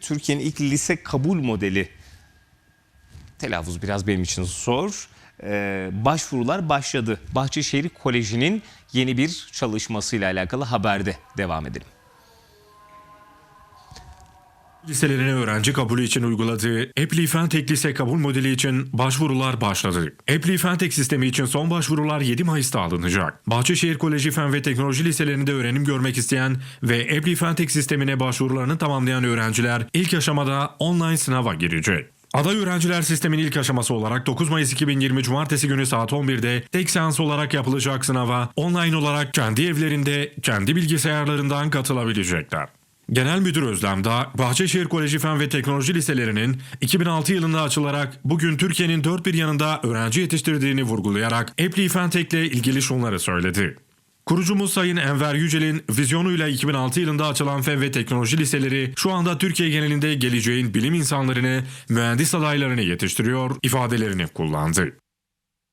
Türkiye'nin ilk lise kabul modeli telaffuz biraz benim için zor. Ee, başvurular başladı. Bahçeşehir Koleji'nin yeni bir çalışmasıyla alakalı haberde devam edelim. Liselerine öğrenci kabulü için uyguladığı Epli Fentek Lise kabul modeli için başvurular başladı. Epli Fentek sistemi için son başvurular 7 Mayıs'ta alınacak. Bahçeşehir Koleji Fen ve Teknoloji Liselerinde öğrenim görmek isteyen ve Epli Fentek sistemine başvurularını tamamlayan öğrenciler ilk aşamada online sınava girecek. Aday öğrenciler sistemin ilk aşaması olarak 9 Mayıs 2020 Cumartesi günü saat 11'de tek seans olarak yapılacak sınava online olarak kendi evlerinde, kendi bilgisayarlarından katılabilecekler. Genel Müdür Özlem Dağ, Bahçeşehir Koleji Fen ve Teknoloji Liselerinin 2006 yılında açılarak bugün Türkiye'nin dört bir yanında öğrenci yetiştirdiğini vurgulayarak Epli Fentek'le ilgili şunları söyledi. Kurucumuz Sayın Enver Yücel'in vizyonuyla 2006 yılında açılan fen ve teknoloji liseleri şu anda Türkiye genelinde geleceğin bilim insanlarını, mühendis adaylarını yetiştiriyor ifadelerini kullandı.